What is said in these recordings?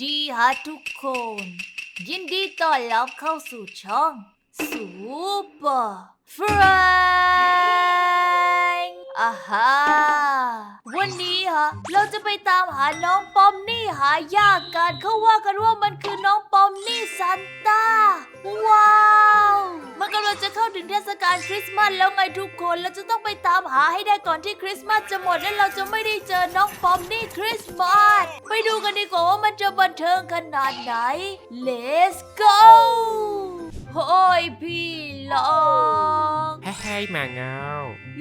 ดีฮะทุกคน ยินดีต้อนรับเข้าสู่ช่องซูเปอร์ฟรนอ่าฮะวันนี้ฮะ เราจะไปตามหาน้องปอมนี่หายากกันเขาว่ากันว่ามันคือน้องปอมนี่ซันต้า ว้าว มันกำลังจะเข้าถึงเทศกาลคริสต์มาสแล้วไงทุกคน เราจะต้องไปตามหาให้ได้ก่อนที่คริสต์มาสจะหมดและเราจะไม่ได้เอน้องปอมนี่คริสต์มาสไปดูกันดีกว่าว่ามันจะบันเทิงขนาดไหน Let's go โอ้ยพี่ลอ งเฮ้ยหมาเงา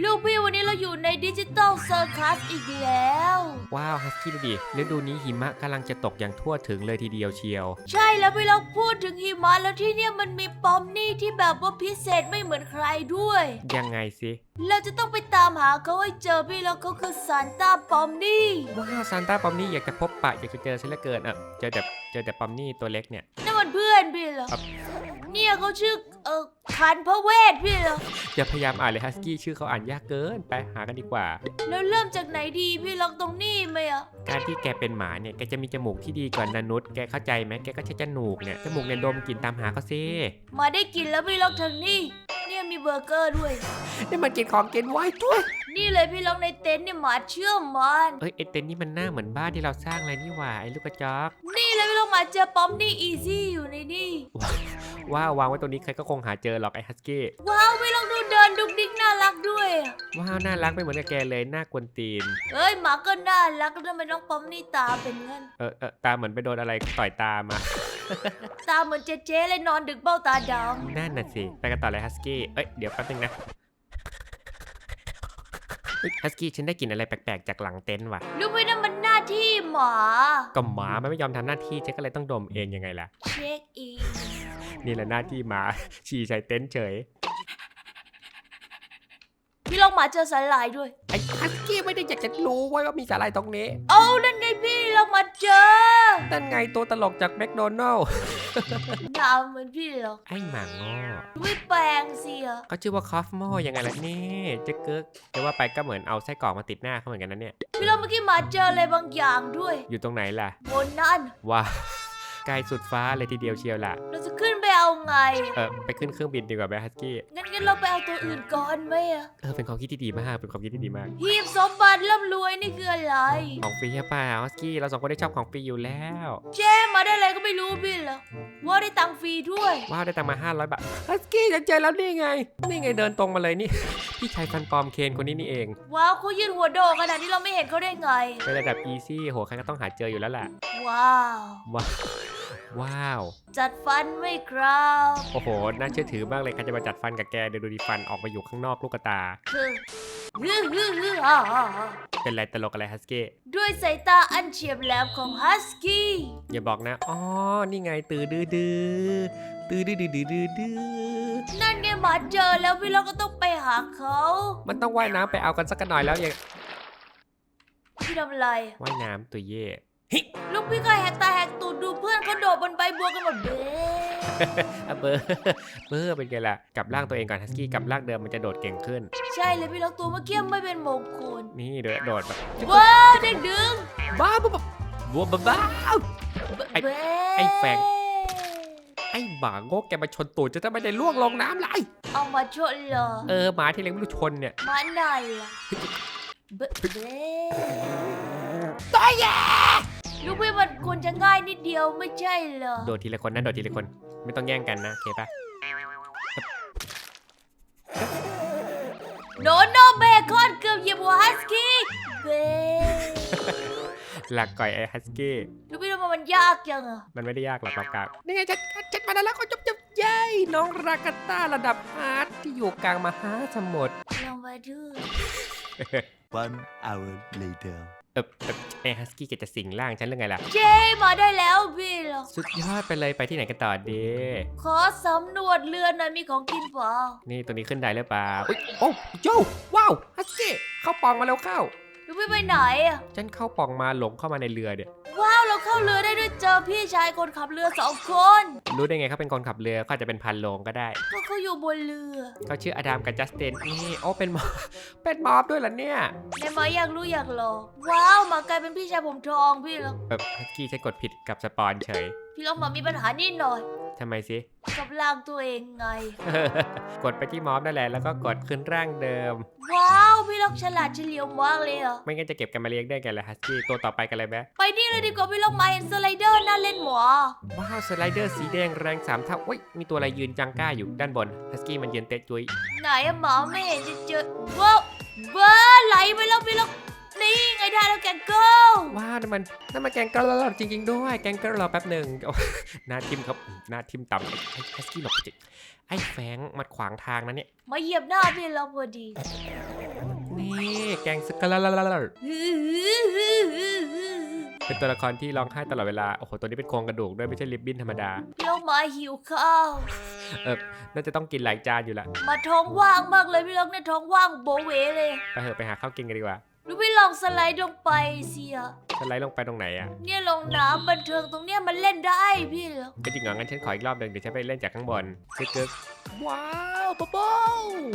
ลูกพี่วันนี้เราอยู่ในดิจิตอลเซอร์คัสอีกแล้ว ว้าวฮัสกี้ดูดิฤดูนี้หิมะกำลังจะตกอย่างทั่วถึงเลยทีเดียวเชียว ใช่แล้วพี่เราพูดถึงหิมะแล้วที่เนี่ยมันมีปอมนี่ที่แบบว่าพิเศษไม่เหมือนใครด้วย ยังไงสิ เราจะต้องไปตามหาเขาให้เจอพี่แล้วเขาคือซานต้าปอมนี่ว้าวซานต้าปอมนี่อยากจะพบปะอยากจะเจอฉันเหลือเกินอะเจอแต่เจอแต่ปอมนี่ตัวเล็กเนี่ยนั่นมันเพื่อนพี่เหรอครับ เนี่ยเขาชื่อเออคันพระเวทพี่เหรออย่าพยายามอ่านเลยฮัสกี้ชื่อเขาอ่านยากเกินไปหากันดีกว่า แล้วเริ่มจากไหนดีพี่ลองตรงนี้ไหมอะการที่แกเป็นหมาเนี่ยแกจะมีจมูกที่ดีกว่านานุษย์แกเข้าใจไหมแกก็ใช้จมูกเนี่ยจมูกเนี่ยดมกลิ่นตามหาเขาซิมาได้กินแล้วพี่ลองทางนี้ เนี่ยมีเบอร์เกอร์ด้วยนี่มันกินของกินไว้ด้วย นี่เลยพี่ลองในเต็นท์เนี่ยหมาเชื่อมัน เอ้ยไอเต็นท์นี่มันหน้าเหมือนบ้านที่เราสร้างเลยนี่หว่าไอ้ลูกกระจอกนี่เลยพี่ลองหมาเจอปอมนี่อีซี่อยู่ในนี่ว้าววางไว้ตรงนี้ใครก็คงหาเจอหรอกไอ้ฮัสกี้ว้าวพี่ลองดูเดินดุกดิกน่ารักด้วยอะว้าวน่ารักไม่เหมือนกับแกเลยหน้ากวนตีนเอ้ยหมาก็น่ารักแล้วทำไมน้องปอมนี่ตาเป็นงั้นเออเออตาเหมือนไปโดนอะไรต่อยตามาตาเหมือนเจ๊เจ๊เลยนอนดึกเบ้าตาดนั่นน่ะสิไปกันต่อเลยฮัสกี้เอ้ยเดี๋ยวแป๊บนึงนะ ฮัสกี้ฉันได้กลิ่นอะไรแปลกๆจากหลังเต็นท์ว่ะำรู้ไหมนั่นมันหน้าที่หมา ก็หมามันไม่ยอมทำหน้าที่ฉันก็เลยต้องดมเองยังไงล่ะ เช็คอิน นี่แหละหน้าที่หมา ฉี่ใส่เต็นท์เฉย พี่ลองหมาเจอสาหร่ายด้วย ไอ้ฮัสกี้ไม่ได้อยากจะรู้ว่ามีสาหร่ายตรงนี้ เอานั่นไงพี่ลองมาเจอนั่นไงตัวตลกจากแมคโดนัลล์หน้าเหมือนพี่หรอกไอ้หมาง้อไม่แปลงเสียเขาชื่อว่าคอฟโมยังไงล่ะนี่เจ๊กึกจะว่าไปก็เหมือนเอาไส้กรอกมาติดหน้าเขาเหมือนกันนะเนี่ย พี่ลองเมื่อกี้หมาเจออะไรบางอย่างด้วย อยู่ตรงไหนล่ะ บนนั่นว้าวไกลสุดฟ้าเลยทีเดียวเชียวล่ะ เราจะขึ้นไป เอาไง เออไปขึ้นเครื่องบินดีกว่าไหมฮัสกี้ งั้นงั้นเราไปเอาตัวอื่นก่อนไหมอะเออเป็นความคิดที่ดีมากเป็นความคิดที่ดีมาก หีบสมบัติร่ำรวยนี่คืออะไร ของฟรีใช่ป่ะฮัสกี้เราสองคนได้ชอบของฟรีอยู่แล้วเจ๊มาได้อะไรก็ไม่รู้พี่เหรอว่าได้ตังค์ฟรีด้วย ว้าวได้ตังค์มา500บาทฮัสกี้จะเจอแล้วนี่ไงนี่ไงเดินตรงมาเลยนี่ พี่ชายฟันปลอมเคนคนนี้นี่เองว้าวเขายืนหัวโดกขนาดนี้เราไม่เห็นเขาได้ไง เป็นระดับอีซี่โหใครก็ต้องหาเจออยู่แล้วแหละว้าวว้าว ว้าว จัดฟันไหม่ครับ โอ้โห น่าเชื่อถือมากเลยใครจะมาจัดฟันกับแกเดี๋ยวดูดิฟันออกมาอยู่ข้างนอกลูกตา คือฮึฮึฮึฮ่าฮ่าฮ่าเป็นไรตลกอะไรฮัสกี้ด้วยสายตาอันเฉียบแหลมของฮัสกี้อย่าบอกนะ อ๋อ นี่ไงตือดื้อดื้อตือดื้อดื้อดื้อดื้อดื้อนั่นไงหมาเจอแล้วพี่เราก็ต้องไปหาเขามันต้องว่ายน้ำไปเอากันสักหน่อยแล้วอย่าพี่ทำอะไรว่ายน้ำตัวเย่ลูกพี่ก็แหกตาแหกตูดดูเพื่อน เขาโดดบนใบบัวกันหมดเบ้อะเบอร์เบอร์เป็นไงล่ะกลับร่างตัวเองก่อนฮัสกี้กลับร่างเดิมมันจะโดดเก่งขึ้น ใช่เลยพี่เราตัวเมื่อกี้ไม่เป็นมงคลนี่โดดโดดแบบว้าวเด็กดึงบ้าบ้าบ้าบัวบ้าบ้าไอ้เบ้ไอ้แฟงไอ้หมาโงกแกมาชนตูดจะทำไมได้ล่วงลงน้ำเลยเอามาชนเหรอเออหมาที่เลี้ยงไม่รู้ชนเนี่ยมาไหนล่ะเบ้เบ้ตายแย่ ลูกพี่มันควรจะง่ายนิดเดียวไม่ใช่เหรอ โดดทีละคนนะโดดทีละคน ไม่ต้องแย่งกันนะโอเคปะโนโนเบคอนเกือบเหยียบหัวฮัสกี้เบ้หลักก่อยไอ้ฮัสกี้ลูกพี่ทำไมมันยากจังอะมันไม่ได้ยากหรอกปากกานี่ไงจัดจัดมาแล้วก็จบจบเย้น้องรากาต้าระดับฮาร์ดที่อยู่กลางมหาสมุทรลองมาดู One hour later. เออเออไอ้ฮัสกี้แกจะสิงร่างฉันหรือไงล่ะ เจ๊มาได้แล้วพี่เหรอสุดยอดไปเลยไปที่ไหนกันต่อดี ขอสำรวจเรือหน่อยมีของกินเปล่านี่ตัวนี้ขึ้นได้หรือเปล่าอุ๊ยโอ้โจว้าวฮัสกี้เข้าปองมาแล้วเข้า ลูกพี่ไปไหนอะฉันเข้าปองมาหลงเข้ามาในเรือเนี่ยว้าวเราเข้าเรือได้ด้วยเจอพี่ชายคนขับเรือสองคนรู้ได้ไงเขาเป็นคนขับเรือเขาอาจจะเป็นพันโลงก็ได้ก็เขาอยู่บนเรือเขาชื่ออดัมกับจัสตินนี่โอ้เป็นหมอ เป็นหมอบด้วยเหรอเนี่ยในหมาอยากรู้อยากลองว้าวหมากลายเป็นพี่ชายผมทองพี่ล็อกแบบฮัสกี้ใช้กดผิดกับสปอนเฉยพี่ล็อกหมามีปัญหานิดหน่อย ทำไมสิกับร่างตัวเองไง กดไปที่มอฟนั่นแหละแล้วก็กดขึ้นร่างเดิม ว้าว พี่ล็อกฉลาดเฉลียวมากเลยอะไม่งั้นจะเก็บกันมาเลี้ยงได้ไงล่ะฮัสกี้ตัวต่อไปกันเลยไหมไปนี่เลยดีกว่าพี่ล็อกมาเห็นสไลเดอร์น่าเล่นหมอว้าวสไลเดอร์สีแดงแรงสามเท่าอุ้ยมีตัวอะไรยืนจังก้าอยู่ด้านบนฮัสกี้มันยืนเตะจุยไหนอะหมาไม่เห็นจะเจอว้าวว้าวไหลไปแล้วพี่ล็อก นี่ไงได้แล้วแกงเกิลว้าวนั่นมันนั่นมันแกงเกอร์จริง ๆ ด้วย แกงเกอร์รอแป๊บหนึ่งโอ้หน้าทิมครับหน้าทิมต่ำไอ้ไอ้ฮัสกี้หลบไปจิไอ้แฟงมันขวางทางนะเนี่ย มาเหยียบหน้าพี่ล็อกพอดี นี่แกงสกลาลาลาเป็นตัวละครที่ร้องไห้ตลอดเวลา โอ้โห ตัวนี้เป็นโครงกระดูกด้วยไม่ใช่ลิบบิ้นธรรมดาพี่ล็อกมาหิวข้าวน่าจะต้องกินหลายจานอยู่ละ มาท้องว่างมากเลยพี่ล็อกเนี่ยท้องว่างโบเวเลย ไปเถอะไปหาข้าวกินกันดีกว่า ดูพี่ลองสไลด์ลงไปเสียสไลด์ลงไปตรงไหนอะเนี่ยลงน้ำบันเทิงตรงเนี้ยมันเล่นได้พี่เหรอก็จริงเหรองั้นฉันขออีกรอบหนึ่งเดี๋ยวฉันไปเล่นจากข้างบนซึกกึกว้าวป๊อป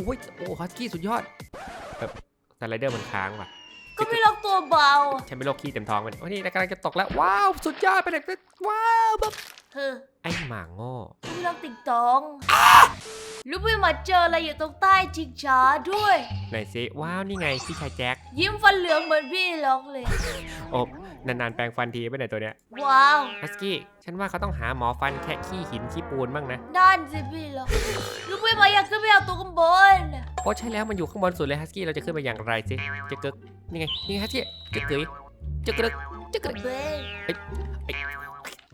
โอ้ยโอ้ฮัสกี้สุดยอดแบบสไลเดอร์มันค้างว่ะก็พี่ล็อกตัวเบาฉันไม่โรคขี้เต็มท้องมันโอ้ยนี่กำลังจะตกแล้วว้าวสุดยอดไปเลยว้าวแบบเฮ้อไอ้หมาโง่พี่ล็อกติ่งตอง ลูกพี่มาเจออะไรอยู่ตรงใต้ชิงช้าด้วย ไหนซิว้าวนี่ไงพี่ชายแจ็คยิ้มฟันเหลืองเหมือนพี่ล็อกเลย โอบนานๆแปรงฟันทีไปไหนตัวเนี้ยว้าวฮัสกี้ฉันว่าเขาต้องหาหมอฟันแค่ขี้หินขี้ปูนบ้างนะนั่นสิพี่ล็อกลูกพี่มาอยากขึ้นไปเอาตัวข้างบนโอ้ใช่แล้วมันอยู่ข้างบนสุดเลยฮัสกี้เราจะขึ้นไปอย่างไรสิจะกึกนี่ไงนี่ไงฮัสกี้จะกึยจะกึกจะกึกเบ้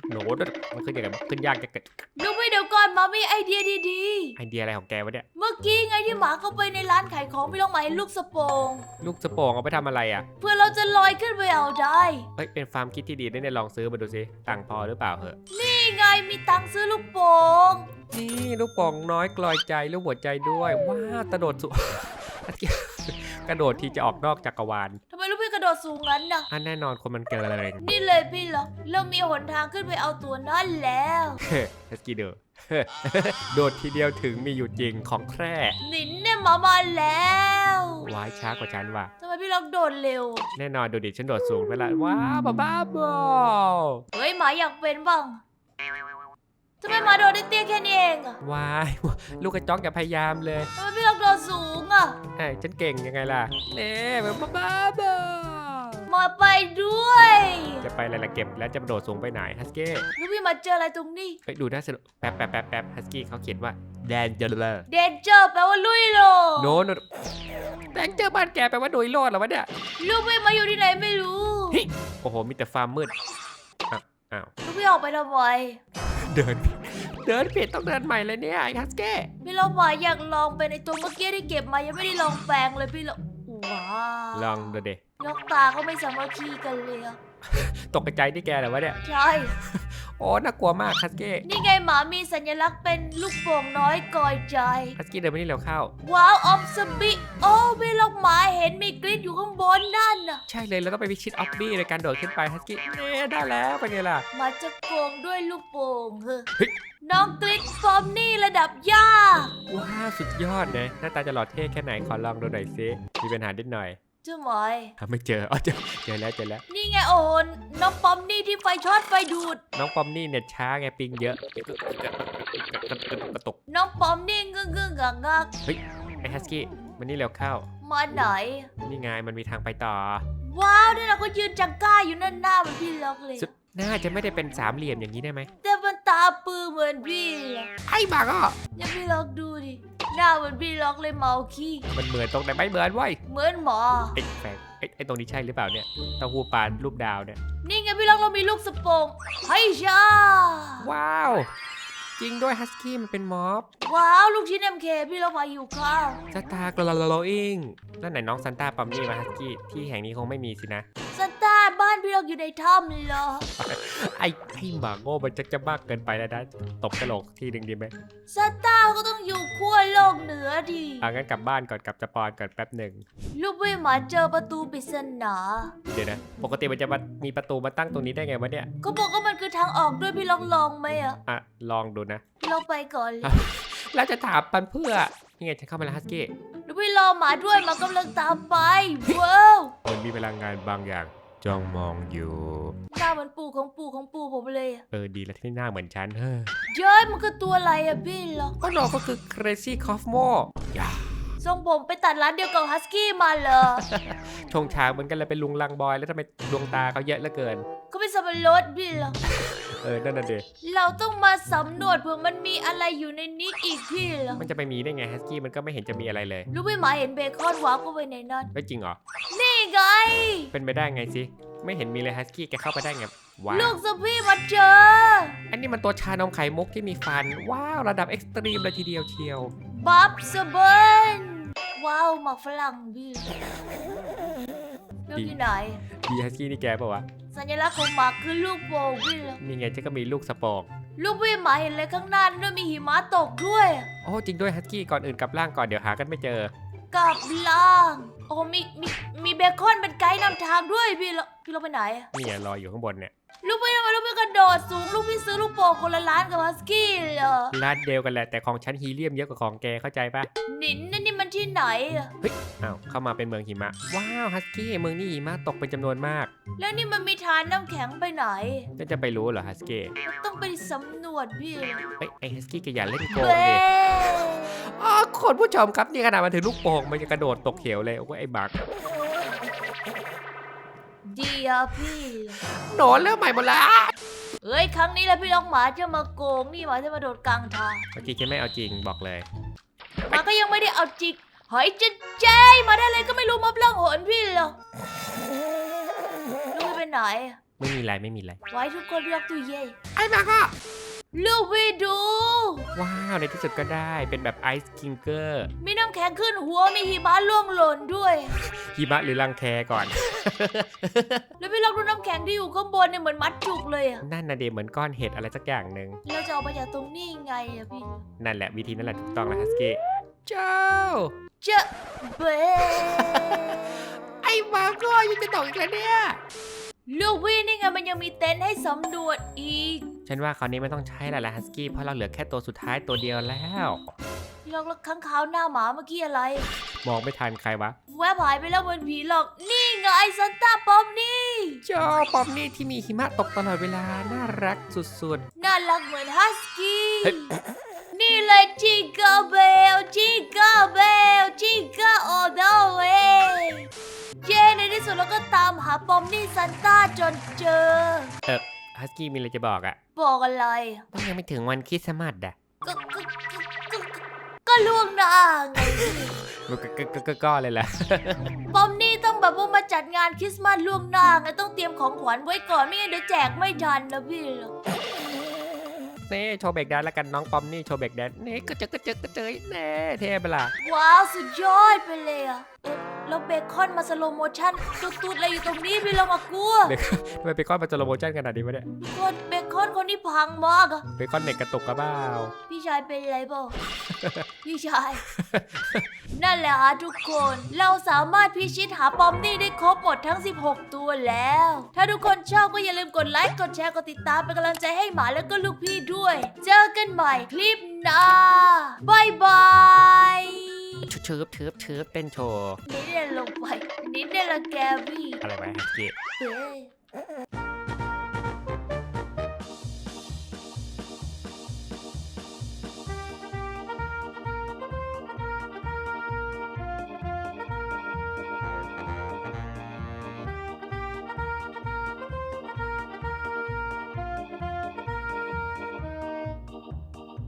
โหนดมันขึ้นยังไงขึ้นยากจะเกิดลูกพี่เดี๋ยวก่อนมามีไอเดียดีไอเดียอะไรของแกวะเนี่ย ๆ เมื่อกี้ไงที่หมาเข้าไปในร้านขายของพี่ล็อกหมายลูกสะโปงลูกสปองเอาไปทำอะไรอะ เพื่อเราจะลอยขึ้นไปเอาได้ เอ้ย เป็นฟาร์มคิดที่ดีได้เนี่ยลองซื้อมาดูสิตังค์พอหรือเปล่าเหอะนี่ไงมีตังค์ซื้อลูกโป่งนี่ลูกโป่องน้อยกลอยใจลูกหัวใจด้วย ว้าวกระโดดสูงกระโดดทีจะออกนอกจักรวาลทำไมลูกพี่กระโดดสูงงั้นน่ะอันแน่นอนคนมันเกินอะไร นี่เลยพี่ล็อกเรามีหนทางขึ้นไปเอาตัวนั่นแล้วเฮ้ฮัสกี้เดอ โดดทีเดียวถึงมีอยู่จริงของแคร่หนินเนี่ยมามาแล้วว้ายช้ากว่าฉันว่ะ ทำไมพี่ล็อกโดดเร็ว แน่นอนดูดิฉันโดดสูงไปละว้าวบ้าบ้าบอเฮ้ยหมาอยากเป็นบ้างทำไมหมาโดดได้เตี้ยแค่นี้เองอะว้ายลูกกระจอกอย่าพยายามเลยทำไมพี่ล็อกโดดสูงอะไอ้ยฉันเก่งยังไงล่ะเน่แบบบ้าบ้าบอ มาไปด้วยจะไปอะไรล่ะเก็บแล้วจะโดดสูงไปไหนฮัสกี้ลูกพี่มาเจออะไรตรงนี้เฮ้ยดูน่าสนุกแป๊บแป๊บแป๊บแป๊บฮัสกี้เขาเขียนว่าแดนเจอร์เดนเจอร์แปลว่าลุยโลกโนโนแต่งเจอบ้านแกแปลว่าโดยรอดเหรอวะเนี่ยลูกพี่มาอยู่ที่ไหนไม่รู้โอ้โหมีแต่ฟาร์มมืดอ้าวอ้าวลูกพี่ออกไปทำไมเดินผิดเดินผิดต้องเดินใหม่เลยเนี่ยไอ้ฮัสกี้พี่ล็อกหมาอยากลองเป็นในตัวเมื่อกี้ที่เก็บมายังไม่ได้ลองแปลงเลยพี่ล็อกว้าวลองดูเด ล็อกตาเขาไม่สามัคคีกันเลยอะตกใจที่แกเหรอวะเนี่ย ใช่ โอ้น่ากลัวมากฮัสกี้นี่ไงหมามีสัญลักษณ์เป็นลูกโป่งน้อยกอยใจฮัสกี้เดินไปนี่เร็วเข้า ว้าวออฟสบิโอ้พี่ล็อกหมาเห็นมีกริดอยู่ข้างบนนั่นน่ะ ใช่เลยแล้วก็ไปพิชิตออฟบี้ในการโดดขึ้นไปฮัสกี้เน่ได้แล้วเป็นไงล่ะหมาจะโกงด้วยลูกโป่งเฮ้เฮ้ย น้องกริดฟอร์มนี่ระดับยากว้าวสุดยอดนะหน้าตาจะหล่อเท่แค่ไหนขอลองดูหน่อยสิมีปัญหานิดหน่อย เจ้าหมอยหาไม่เจออ๋อเจอเจอแล้วเจอแล้ว นี่ไงโอ้โหน้องปอมนี่ที่ไฟช็อตไฟดูด น้องปอมนี่เน็ตช้าไงปิงเยอะกระตุกน้องปอมนี่งึ่งงึ่งงักงักไอ้ฮัสกี้มันนี่เร็วเข้า มาไหน นี่ไงมันมีทางไปต่อ ว้าวนี่เราก็ยืนจังก้าอยู่นั่นหน้าเหมือนพี่ล็อกเลยสุด น่าจะไม่ได้เป็นสามเหลี่ยมอย่างนี้ได้ไหมแต่มันตาปือเหมือนพี่ล็อกไอ้บ้าก็อย่าพี่ล็อกดูดิ หน้าเหมือนพี่ล็อกเลยเมาขี้มันเหมือนตรงไหนไม่เหมือนเว้ยเหมือนหมอไอ้แฝงไอ้ไอ้ตรงนี้ใช่หรือเปล่าเนี่ยเต้าหู้ปลารูปดาวเนี่ย นี่ไงพี่ล็อกเรามีลูกสปงไฮ้ชาว้าว จริงด้วยฮัสกี้มันเป็นม็อบว้าวลูกชิ้นเอ็มเคพี่ล็อกมาอยู่ข้าวสตาร์กลาโลอิงนั่นไหนน้องซันต้าปัมนี่มาฮัสกี้ที่แห่งนี้คงไม่มีสินะ ซันต้าบ้านพี่ล็อกอยู่ในถ้ำเหรอ ไอ้ไอ้หมาโง่มันจะจะมากเกินไปแล้วนะตบกระโหลกทีหนึ่งดีไหมซันต้าก็ต้องอยู่ขั้วโลกเหนือดิอะงั้นกลับบ้านก่อนกลับสปอนก่อนแป๊บหนึ่งลูกพี่หมาเจอประตูปริศนาเดี๋ยวนะ ปกติมันจะมามีประตูมาตั้งตรงนี้ได้ไงวะเนี่ยก็บอกว่ามันคือทางออกด้วยพี่ลองลองไหมอะอะลองดูนะพี่ลองไปก่อนเลยแล้วจะถามปันเพื่อยังไงฉันเข้ามาแล้วฮัสกี้เดี๋ยวพี่รอหมาด้วยหมากำลังตามไปว้าวมันมีพลังงานบางอย่าง จ้องมองอยู่ หน้าเหมือนปู่ของปู่ของปู่ผมเลยอะเออดีแล้วที่หน้าเหมือนฉันเฮ้อเย้ยมันคือตัวอะไรอะพี่เหรอก็น้องก็คือ Crazy Cosmo อย่าทรงผมไปตัดร้านเดียวกับฮัสกี้มาเหรอ ชงชางเหมือนกันเลยเป็นลุงลังบอย แล้วทำไมดวงตาเขาเยอะเหลือเกิน ก็เป็นสับปะรดพี่เหรอ เออนั่นน่ะเดเราต้องมาสำรวจเผื่อมันมีอะไรอยู่ในนี้อีกพี่เหรอมันจะไปมีได้ไงฮัสกี้มันก็ไม่เห็นจะมีอะไรเลย รู้ไหมหมาเห็นเบคอนวาร์ปเข้าไปในนั้นไม่จริงเหรอ นี่ไง เป็นไปได้ไงสิ ไม่เห็นมีเลยฮัสกี้แกเข้าไปได้ไงว้าลูวกสะพี่มาเจอ อันนี้มันตัวชานมไข่มุกที่มีฟัน ว้าว ระดับเอ็กซ์ตรีมเลยทีเดียวเชียวบับสเบิร์นว้าวหมักฝรั่งพี่เรื่องที่ไหน ดีฮัสกี้นี่แกเปล่าวะ สัญลักษณ์ของหมาคือลูกโป่งพี่เหรอนี่ไงฉันก็มีลูกสปอกลูกพี่หมาเห็นเลยข้างหน้าด้วยมีหิมะตกด้วย โอ้จริงด้วยฮัสกี้ก่อนอื่นกลับร่างก่อนเดี๋ยวหากันไม่เจอ กลับล่าง โอ้มีมีมีเบคอนเป็นไกด์นำทางด้วยพี่เหรอพี่เราไปไหนอะนี่ไงรออยู่ข้างบนเนี่ยลูกพี่ทำไมลูกพี่กระโดดสูงลูกพี่ซื้อลูกโป่งคนละล้านกับฮัสกี้เหรอร้านเดียวกันแหละแต่ของฉันฮีเลียมเยอะกว่าของแกเข้าใจปะหนินนั่นนี่มัน ที่ไหนอะอ้าวเข้ามาเป็นเมืองหิมะ ว้าวฮัสกี้เมืองนี้หิมะตกเป็นจำนวนมากแล้วนี่มันมีทานน้ำแข็งไปไหนจะจะไปรู้เหรอฮัสกี้ต้องไปสำรวจพี่เหรอเอ้ยไอฮัสกี้แกอย่าเล่นโกงเบ้ดิอ๋อคุณผู้ชมครับนี่ขนาดมันถึงลูกโป่งมันจะกระโดดตกเขียวเลยโอ้ยไอ้บักดีอะพี่เหรอโดนเริ่มใหม่หมดละเฮ้ยครั้งนี้แหละพี่น้องหมาจะมาโกงนี่หมาจะมาโดดกลางทางเมื่อกี้ฉันไม่เอาจริงบอกเลย หมาก็ยังไม่ได้เอาจิก เฮ้ยจะเจยมาได้เลยก็ไม่รู้มอบล่องหนพี่เหรอลูกพี่ไปไหนอะไม่มีอะไรไม่มีอะไรไว้ทุกคนพี่ล็อกตู้เย่ไอ้บักอะลูกพี่ดู ว้าวในที่สุดก็ได้เป็นแบบไอซ์คิงเกอร์มีน้ำแข็งขึ้นหัวมีหิมะล่วงหล่นด้วย หิมะหรือรังแคก่อน แล้วพี่ล็อกดูน้ำแข็งที่อยู่ข้างบนเนี่ยเหมือนมัดจุกเลยอะนั่นนะเดเหมือนก้อนเห็ดอะไรสักอย่างหนึ่งเราจะเอาไปจากตรงนี้ไงอะพี่ นั่นแหละวิธีนั่นแหละถูกต้องแล้วฮัสกี้เจ้า เจะเบ้ไอ้มาก็ยังจะตกอีกแล้วเนี่ย ลูกพี่นี่ไงมันยังมีเต็นท์ให้สำรวจอีก ฉันว่าคราวนี้ไม่ต้องใช้แล้วล่ะฮัสกี้เพราะเราเหลือแค่ตัวสุดท้ายตัวเดียวแล้วพี่ล็อกแล้วข้างขาวหน้าหมาเมื่อกี้อะไร มองไม่ทันใครวะแวบหายไปแล้วเหมือนผีหลอก นี่ไงซันต้าปอมนี่ เจ้าปอมนี่ที่มีหิมะตกตลอดเวลาน่ารักสุดน่ารักเหมือนฮัสกี้เฮ้ย นี่เลยจิกเกอร์เบลจิกเกอร์เบลจิกเกอร์โอเดเวเย้ในที่สุดเราก็ตามหาปอมนี่ซันต้าจนเจอๆเออฮัสกี้มีอะไรจะบอกอะบอกอะไรต้องยังไม่ถึงวันคริสต์มาสอะก็ก็ก็ก็ก็ล่วงหน้าไงมันก็ก็ก็ก็ก็เลยแหละปอมนี่ต้องแบบว่ามาจัดงานคริสต์มาสล่วงหน้าไงต้องเตรียมของขวัญไว้ก่อนไม่งั้นเดี๋ยวแจกไม่ทันนะพี่ เน่โชว์เบรกแดนแล้วกันน้องปอมนี่โชว์เบรกแดนเน่ก็เจอกระเจอกระเจอแน่เท่เปล่าว้าวสุดยอดไปเลยอะ แล้วเบคอนมาสโลโมชั่นตุ๊ดๆอะไรอยู่ตรงนี้พี่เรามากลัวเบคอนทำไมเบคอนมันจะโลโมชั่นขนาดนี้วะเนี่ยคนเบคอนคนที่พังมากอะเบคอนเน็ตกระตุกกระเบ้าพี่ชายเป็นอะไรเปล่า พี่ชาย นั่นแหละฮะทุกคน เราสามารถพิชิตหาปอมนี่ได้ครบหมดทั้ง 16 ตัวแล้ว ถ้าทุกคนชอบก็อย่าลืมกดไลค์ กดแชร์ กดติดตามเป็นกำลังใจให้หมาแล้วก็ลูกพี่ด้วย เจอกันใหม่คลิปหน้าบายบาย ชุบชืบชืบชืบเต้นโชว์นิดเดียวลงไปนิดเดียวละแกพี่อะไรวะฮัสกี้เฮ้